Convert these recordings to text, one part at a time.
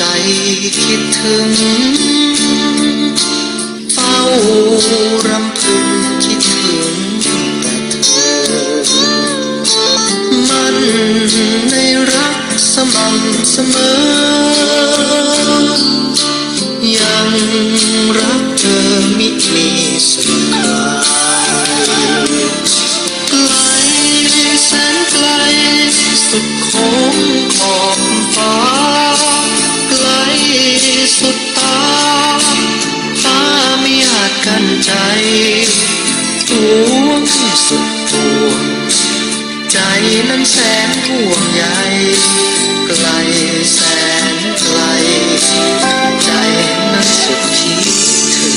ใจคิดถึงเฝ้ารำพึงคิดถึงแต่เธอ มันในรักสม่ำเสมอ ยังรักเธอมิมีสุ กันใจทวงสุดทวงใจนั้นแสนห่วงใยไกลแสนไกล ใจนั้นสุดคิดถึง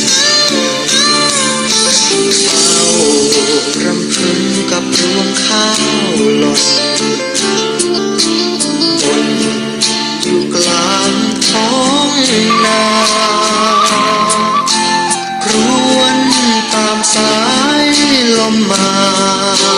เฝ้ารำพึงกับรวงข้าวหล่น สายลมมา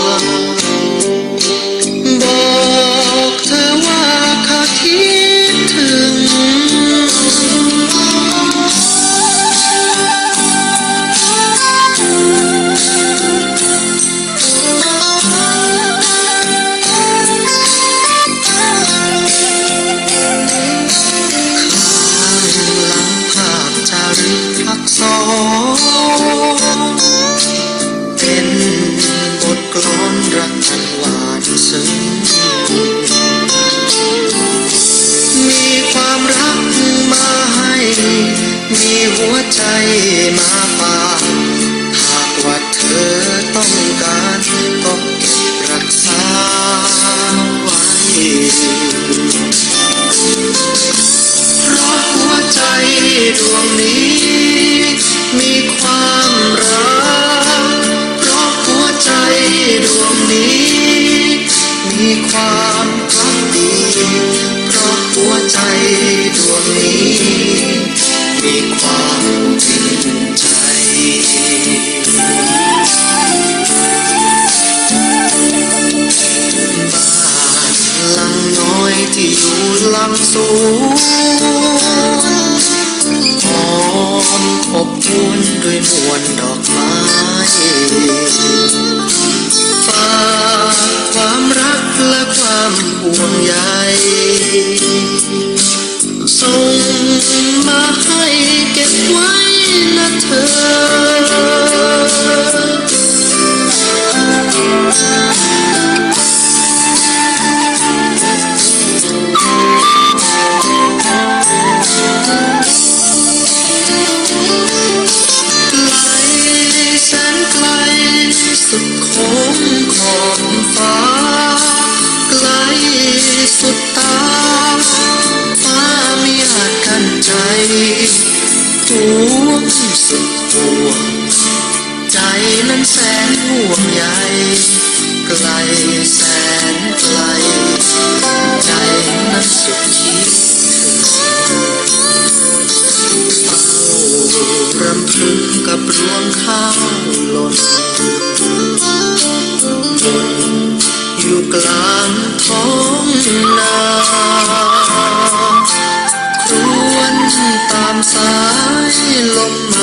มีหัวใจมาฝากหากว่าเธอต้องการก็เก็บรักษาไว้เพราะหัวใจดวงนี้ มีความรักเพราะหัวใจดวงนี้ มีความพักดีเพราะหัวใจ ห่วงใยส่งมาให้เก็บไว้นะเธอ ลแสนไกล ใจนั้นสุดคิดถึงเฝ้ารำพึงกับรวงข้าวหล่นบนอยู่กลางท้องนาครวนตามสายลมมา